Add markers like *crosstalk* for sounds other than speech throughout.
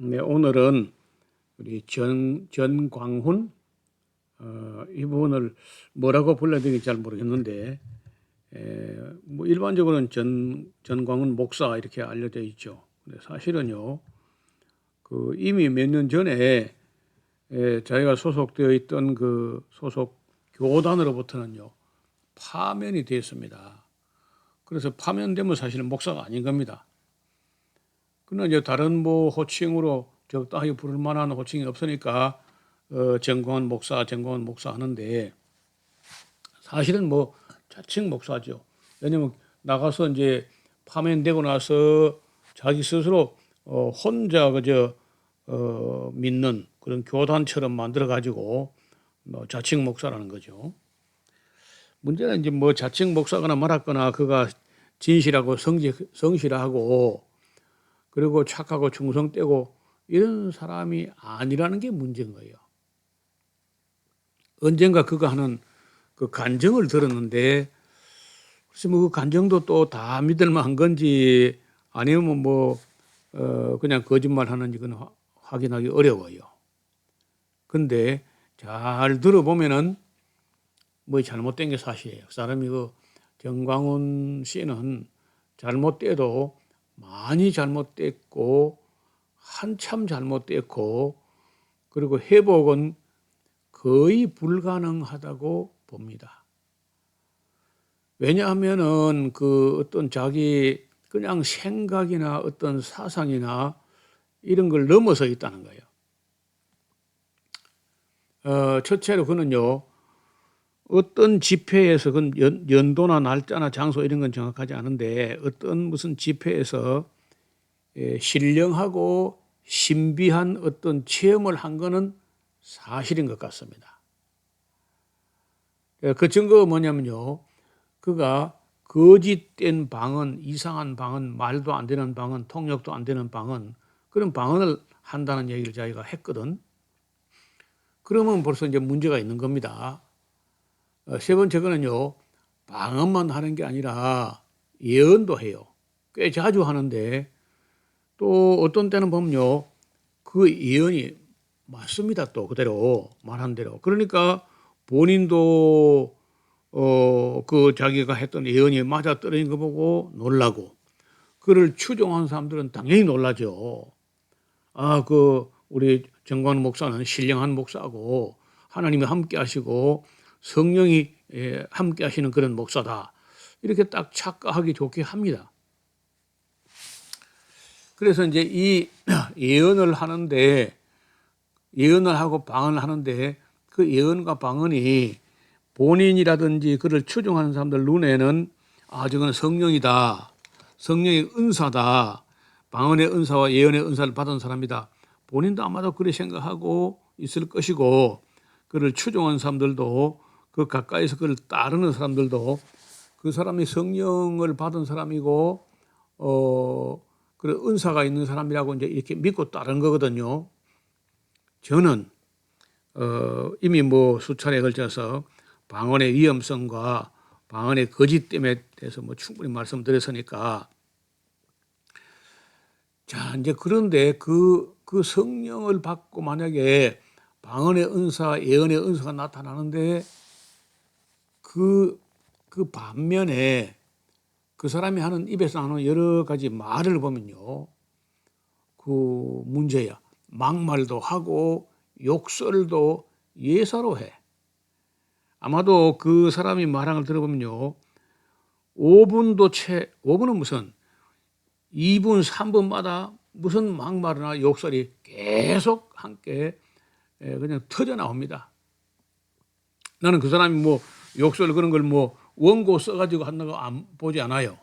네, 오늘은 우리 전 전광훈 어, 이분을 뭐라고 불러드릴지 잘 모르겠는데 에, 뭐 일반적으로는 전 전광훈 목사 이렇게 알려져 있죠. 근데 사실은요, 그 이미 몇 년 전에 에, 자기가 소속되어 있던 그 소속 교단으로부터는요 파면이 됐습니다. 그래서 파면되면 사실은 목사가 아닌 겁니다. 그러나 이제 다른 뭐 호칭으로 적당히 부를 만한 호칭이 없으니까 어, 정광훈 목사, 정광훈 목사 하는데 사실은 뭐 자칭 목사죠. 왜냐면 나가서 이제 파면되고 나서 자기 스스로 어, 혼자 그저 어, 믿는 그런 교단처럼 만들어 가지고 뭐 자칭 목사라는 거죠. 문제는 이제 뭐 자칭 목사거나 말았거나 그가 진실하고 성지, 성실하고 그리고 착하고 충성되고 이런 사람이 아니라는 게 문제인 거예요. 언젠가 그가 하는 그 간증을 들었는데 글쎄 뭐그 간증도 또 다 믿을 만한 건지 아니면 뭐 어, 그냥 거짓말 하는지 그건 화- 확인하기 어려워요. 근데 잘 들어보면은 뭐 잘못된 게 사실이에요. 그 사람이 그 정광훈 씨는 잘못돼도 많이 잘못됐고 한참 잘못됐고 그리고 회복은 거의 불가능하다고 봅니다. 왜냐하면은 그 어떤 자기 그냥 생각이나 어떤 사상이나 이런 걸 넘어서 있다는 거예요. 어, 첫째로 그는요, 어떤 집회에서 그 연, 연도나 날짜나 장소 이런 건 정확하지 않은데 어떤 무슨 집회에서 예, 신령하고 신비한 어떤 체험을 한 거는 사실인 것 같습니다. 예, 그 증거가 뭐냐면요. 그가 거짓된 방언, 이상한 방언, 말도 안 되는 방언, 통역도 안 되는 방언, 그런 방언을 한다는 얘기를 자기가 했거든. 그러면 벌써 이제 문제가 있는 겁니다. 어, 세 번째 거는요, 방언만 하는 게 아니라 예언도 해요. 꽤 자주 하는데 또 어떤 때는 보면요, 그 예언이 맞습니다. 또 그대로 말한 대로. 그러니까 본인도 어, 그 자기가 했던 예언이 맞아 떨어진 거 보고 놀라고 그를 추종한 사람들은 당연히 놀라죠. 아, 그 우리 정관 목사는 신령한 목사고 하나님이 함께 하시고 성령이 예, 함께 하시는 그런 목사다. 이렇게 딱 착각하기 좋게 합니다. 그래서 이제 이 *clears throat* 예언을 하는데 예언을 하고 방언을 하는데 그 예언과 방언이 본인이라든지 그를 추종하는 사람들 눈에는 아 저거는 성령이다. 성령의 은사다. 방언의 은사와 예언의 은사를 받은 사람이다. 본인도 아마도 그렇게 생각하고 있을 것이고 그를 추종하는 사람들도 그 가까이서 그를 따르는 사람들도 그 사람이 성령을 받은 사람이고 어 그런 은사가 있는 사람이라고 이제 이렇게 믿고 따른 거거든요. 저는 어 이미 뭐 수차례 걸쳐서 방언의 위험성과 방언의 거짓됨에 대해서 뭐 충분히 말씀드렸으니까 자 이제 그런데 그, 그 성령을 받고 만약에 방언의 은사, 예언의 은사가 나타나는데 그, 그 반면에 그 사람이 하는 입에서 나오는 여러 가지 말을 보면요. 그 문제야. 막말도 하고 욕설도 예사로 해. 아마도 그 사람이 말한 걸 들어보면요. 5분도 채, 5분은 무슨 2분, 3분마다 무슨 막말이나 욕설이 계속 함께 예, 그냥 터져 나옵니다. 나는 그 사람이 뭐 욕설 그런 걸 뭐 원고 써가지고 한다고 안 보지 않아요.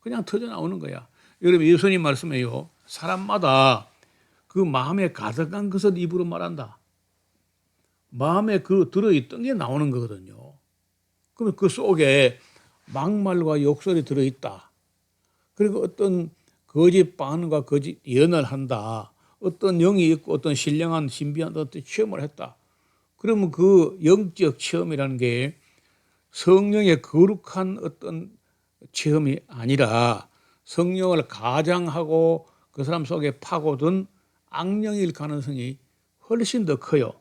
그냥 터져 나오는 거야. 여러분 예수님 말씀해요. 사람마다 그 마음에 가득한 것을 입으로 말한다. 마음에 그 들어있던 게 나오는 거거든요. 그러면 그 속에 막말과 욕설이 들어있다. 그리고 어떤 거짓 반응과 거짓 예언을 한다. 어떤 영이 있고 어떤 신령한 신비한 어떤 체험을 했다. 그러면 그 영적 체험이라는 게 성령의 거룩한 어떤 체험이 아니라 성령을 가장하고 그 사람 속에 파고든 악령일 가능성이 훨씬 더 커요.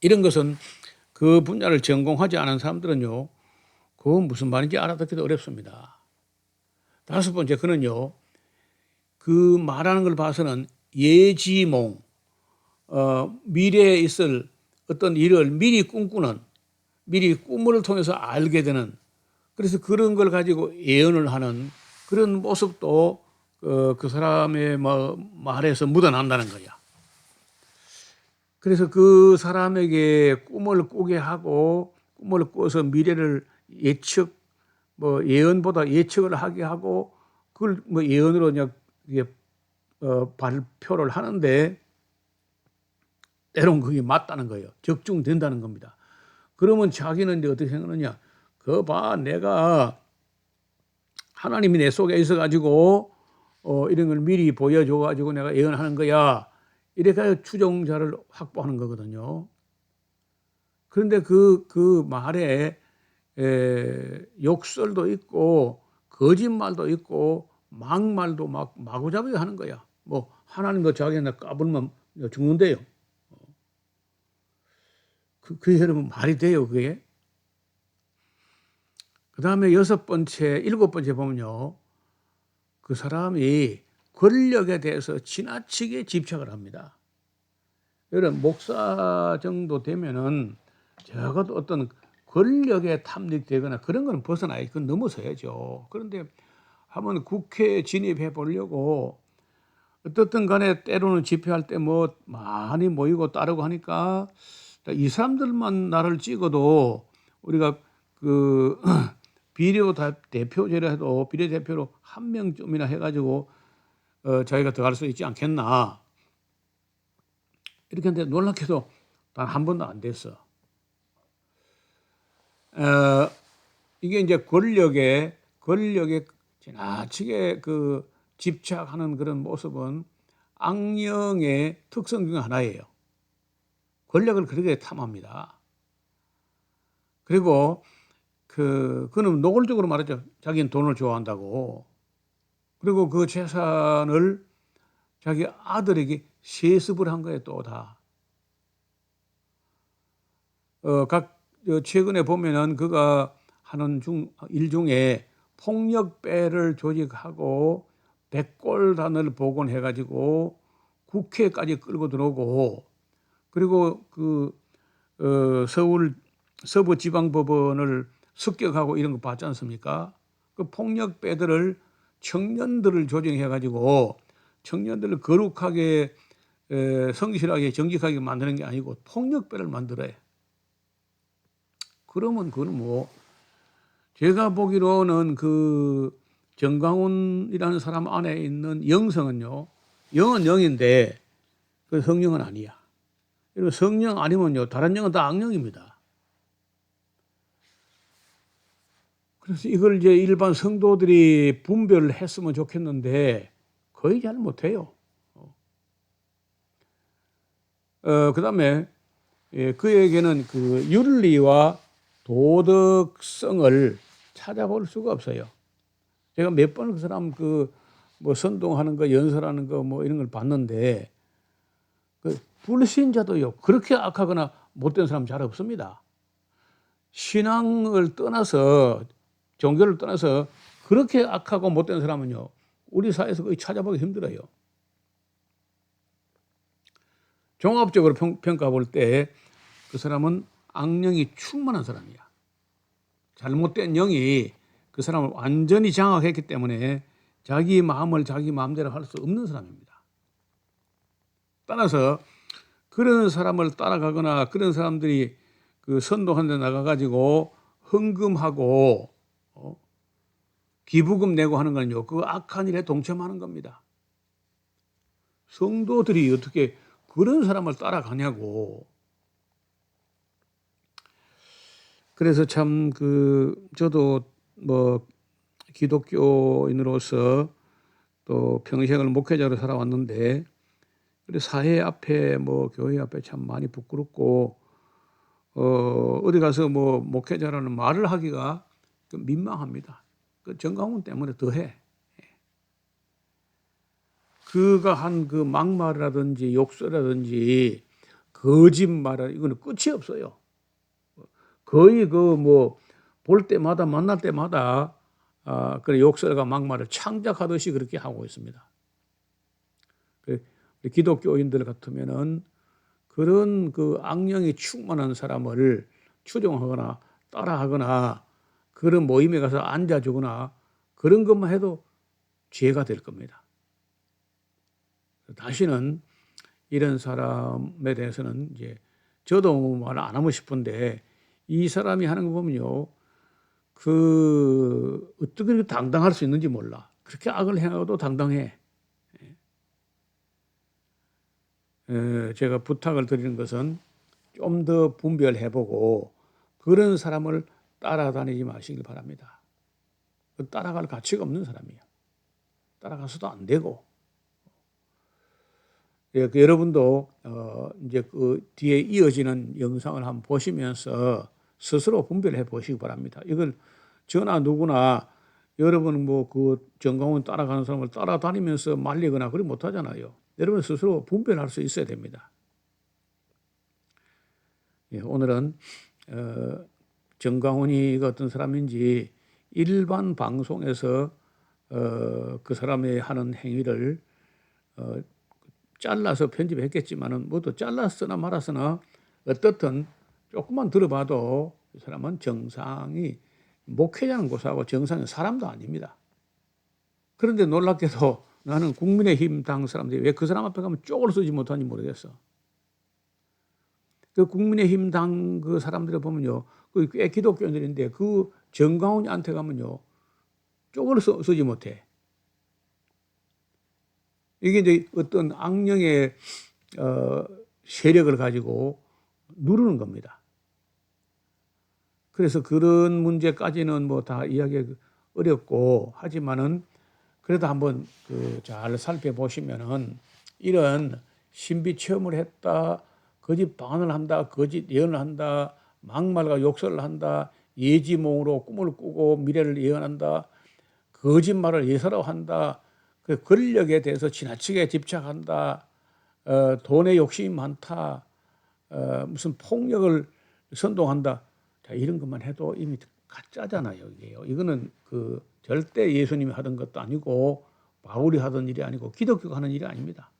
이런 것은 그 분야를 전공하지 않은 사람들은요, 그건 무슨 말인지 알아듣기도 어렵습니다. 다섯 번째, 그는요, 그 말하는 걸 봐서는 예지몽, 어, 미래에 있을 어떤 일을 미리 꿈꾸는, 미리 꿈을 통해서 알게 되는, 그래서 그런 걸 가지고 예언을 하는 그런 모습도 어, 그 사람의 뭐 말에서 묻어난다는 거야. 그래서 그 사람에게 꿈을 꾸게 하고 꿈을 꿔서 미래를 예측 뭐 예언보다 예측을 하게 하고 그걸 뭐 예언으로 그냥 어, 발표를 하는데 때론 그게 맞다는 거예요. 적중된다는 겁니다. 그러면 자기는 이제 어떻게 생각하느냐? 그거 봐, 내가 하나님이 내 속에 있어가지고 어, 이런 걸 미리 보여줘가지고 내가 예언하는 거야. 이렇게 추종자를 확보하는 거거든요. 그런데 그, 그 말에 에, 욕설도 있고 거짓말도 있고 막말도 막 마구잡이 하는 거야. 뭐 하나님도 자기가 까불면 죽는데요. 그, 그 여러분 말이 돼요 그게? 그 다음에 여섯 번째, 일곱 번째 보면요. 그 사람이 권력에 대해서 지나치게 집착을 합니다. 여러분, 목사 정도 되면은 적어도 어떤 권력에 탐닉되거나 그런 거는 벗어나야, 그건 넘어서야죠. 그런데 한번 국회에 진입해 보려고 어떻든 간에 때로는 집회할 때 뭐 많이 모이고 따르고 하니까 이 사람들만 나를 찍어도 우리가 그 *clears throat* 비례 대표제라 해도 비례 대표로 한 명쯤이나 해가지고 어, 저희가 들어갈 수 있지 않겠나. 이렇게 했는데 놀랍게도 단 한 번도 안 됐어. 어, 이게 이제 권력에, 권력에 지나치게 그 집착하는 그런 모습은 악령의 특성 중 하나예요. 권력을 그렇게 탐합니다. 그리고 그, 그는 노골적으로 말하죠. 자기는 돈을 좋아한다고. 그리고 그 재산을 자기 아들에게 세습을 한 거예요, 또 다. 어, 각, 최근에 보면은 그가 하는 중, 일 중에 폭력배를 조직하고 백골단을 복원해 가지고 국회까지 끌고 들어오고 그리고 그, 어, 서울 서부 지방법원을 습격하고 이런 거 봤지 않습니까? 그 폭력 배들을 청년들을 조정해 가지고 청년들을 거룩하게 에, 성실하게 정직하게 만드는 게 아니고 폭력배를 만들어요. 그러면 그건 뭐 제가 보기로는 그 정강훈이라는 사람 안에 있는 영성은요 영은 영인데 그 성령은 아니야. 그리고 성령 아니면요 다른 영은 다 악령입니다. 그래서 이걸 이제 일반 성도들이 분별을 했으면 좋겠는데 거의 잘 못해요. 어, 그 다음에 예, 그에게는 그 윤리와 도덕성을 찾아볼 수가 없어요. 제가 몇 번 그 사람 그 뭐 선동하는 거, 연설하는 거 뭐 이런 걸 봤는데 그 불신자도요 그렇게 악하거나 못된 사람 잘 없습니다. 신앙을 떠나서 종교를 떠나서 그렇게 악하고 못된 사람은요, 우리 사회에서 거의 찾아보기 힘들어요. 종합적으로 평, 평가 볼 때 그 사람은 악령이 충만한 사람이야. 잘못된 영이 그 사람을 완전히 장악했기 때문에 자기 마음을 자기 마음대로 할 수 없는 사람입니다. 따라서 그런 사람을 따라가거나 그런 사람들이 그 선동한 데 나가가지고 헌금하고 어? 기부금 내고 하는 거는요, 그 악한 일에 동참하는 겁니다. 성도들이 어떻게 그런 사람을 따라가냐고. 그래서 참 그 저도 뭐 기독교인으로서 또 평생을 목회자로 살아왔는데 그래 사회 앞에 뭐 교회 앞에 참 많이 부끄럽고 어 어디 가서 뭐 목회자라는 말을 하기가 그 민망합니다. 그 정강훈 때문에 더해. 그가 한 그 막말이라든지 욕설이라든지 거짓말 이거는 끝이 없어요. 거의 그 뭐 볼 때마다 만날 때마다 아, 그 욕설과 막말을 창작하듯이 그렇게 하고 있습니다. 그 기독교인들 같으면은 그런 그 악령이 충만한 사람을 추종하거나 따라하거나 그런 모임에 가서 앉아주거나 그런 것만 해도 죄가 될 겁니다. 다시는 이런 사람에 대해서는 이제 저도 말 안 하고 싶은데 이 사람이 하는 거 보면요. 그 어떻게 당당할 수 있는지 몰라. 그렇게 악을 행하고도 당당해. 에, 제가 부탁을 드리는 것은 좀 더 분별해보고 그런 사람을 따라다니지 마시길 바랍니다. 그 따라갈 가치가 없는 사람이에요. 따라가서도 안 되고. 예, 그 여러분도 어, 이제 그 뒤에 이어지는 영상을 한번 보시면서 스스로 분별해 보시기 바랍니다. 이걸 저나 누구나 여러분 뭐 그 정강원 따라가는 사람을 따라다니면서 말리거나 그리 못하잖아요. 여러분 스스로 분별할 수 있어야 됩니다. 예, 오늘은 어, 정강훈이 어떤 사람인지 일반 방송에서 어, 그 사람의 하는 행위를 어, 잘라서 편집했겠지만은 모두 잘랐으나 말았으나 어떻든 조금만 들어봐도 이 사람은 정상이 목회자는 고사하고 정상은 사람도 아닙니다. 그런데 놀랍게도 나는 국민의힘 당 사람들이 왜 그 사람 앞에 가면 쪽을 쓰지 못하는지 모르겠어. 그 국민의힘 당 그 사람들을 보면요. 그꽤 기독교인들인데 그 정강훈한테 가면요. 쪽을 써, 쓰지 못해. 이게 이제 어떤 악령의 어, 세력을 가지고 누르는 겁니다. 그래서 그런 문제까지는 뭐 다 이야기 어렵고 하지만은 그래도 한번 그 잘 살펴보시면은 이런 신비 체험을 했다, 거짓 방언을 한다, 거짓 예언을 한다, 막말과 욕설을 한다, 예지몽으로 꿈을 꾸고 미래를 예언한다, 거짓말을 예사로 한다, 그 권력에 대해서 지나치게 집착한다, 어, 돈에 욕심이 많다, 어, 무슨 폭력을 선동한다. 자, 이런 것만 해도 이미 가짜잖아요, 이게요. 이거는 그 절대 예수님이 하던 것도 아니고 바울이 하던 일이 아니고 기독교가 하는 일이 아닙니다.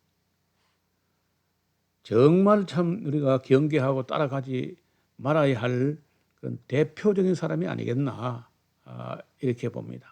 정말 참 우리가 경계하고 따라가지 말아야 할 그런 대표적인 사람이 아니겠나 아, 이렇게 봅니다.